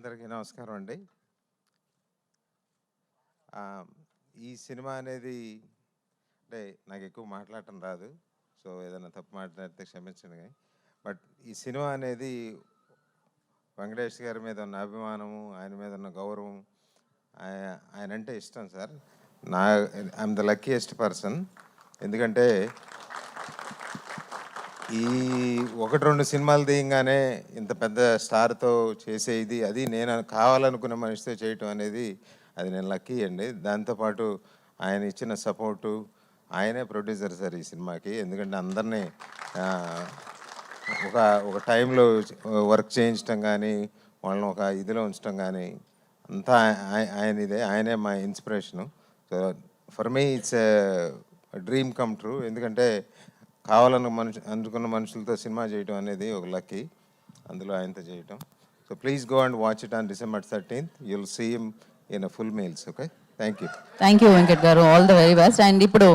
అందరికీ నమస్కారం అండి. ఈ సినిమా అనేది అంటే నాకు ఎక్కువ మాట్లాడటం రాదు. సో ఏదైనా తప్పు మాట్లాడితే క్షమించండి కానీ. బట్ ఈ సినిమా అనేది వెంకటేష్ గారి మీద ఉన్న అభిమానము ఆయన మీద ఉన్న గౌరవం ఆయ- ఆయన అంటే ఇష్టం సార్. నా ఐఎమ్ ద లక్కీయెస్ట్ పర్సన్ ఎందుకంటే ఈ ఒకటి రెండు సినిమాలు తీయంగానే ఇంత పెద్ద స్టార్తో చేసే ఇది అది నేను కావాలనుకున్న మనిషితో చేయటం అనేది అది నేను లక్కీ అండి. దాంతోపాటు ఆయన ఇచ్చిన సపోర్టు ఆయనే ప్రొడ్యూసర్ సార్ ఈ సినిమాకి. ఎందుకంటే అందరినీ ఒక ఒక టైంలో వర్క్ చేయించడం కానీ వాళ్ళని ఒక ఇదిలో ఉంచడం కానీ అంతా ఆయన ఇదే. ఆయనే మా inspiration. So for me it's dream come true. ఎందుకంటే కావాలన్న మనుషు అందుకున్న మనుషులతో సినిమా చేయటం అనేది ఒక లక్కీ. అందులో ఆయనతో చేయటం. So please go and watch it on December thirteenth you'll see him in full meals okay thank you thank you Venkat గారు. ఆల్ ద వెరీ బెస్ట్ అండ్ ఇప్పుడు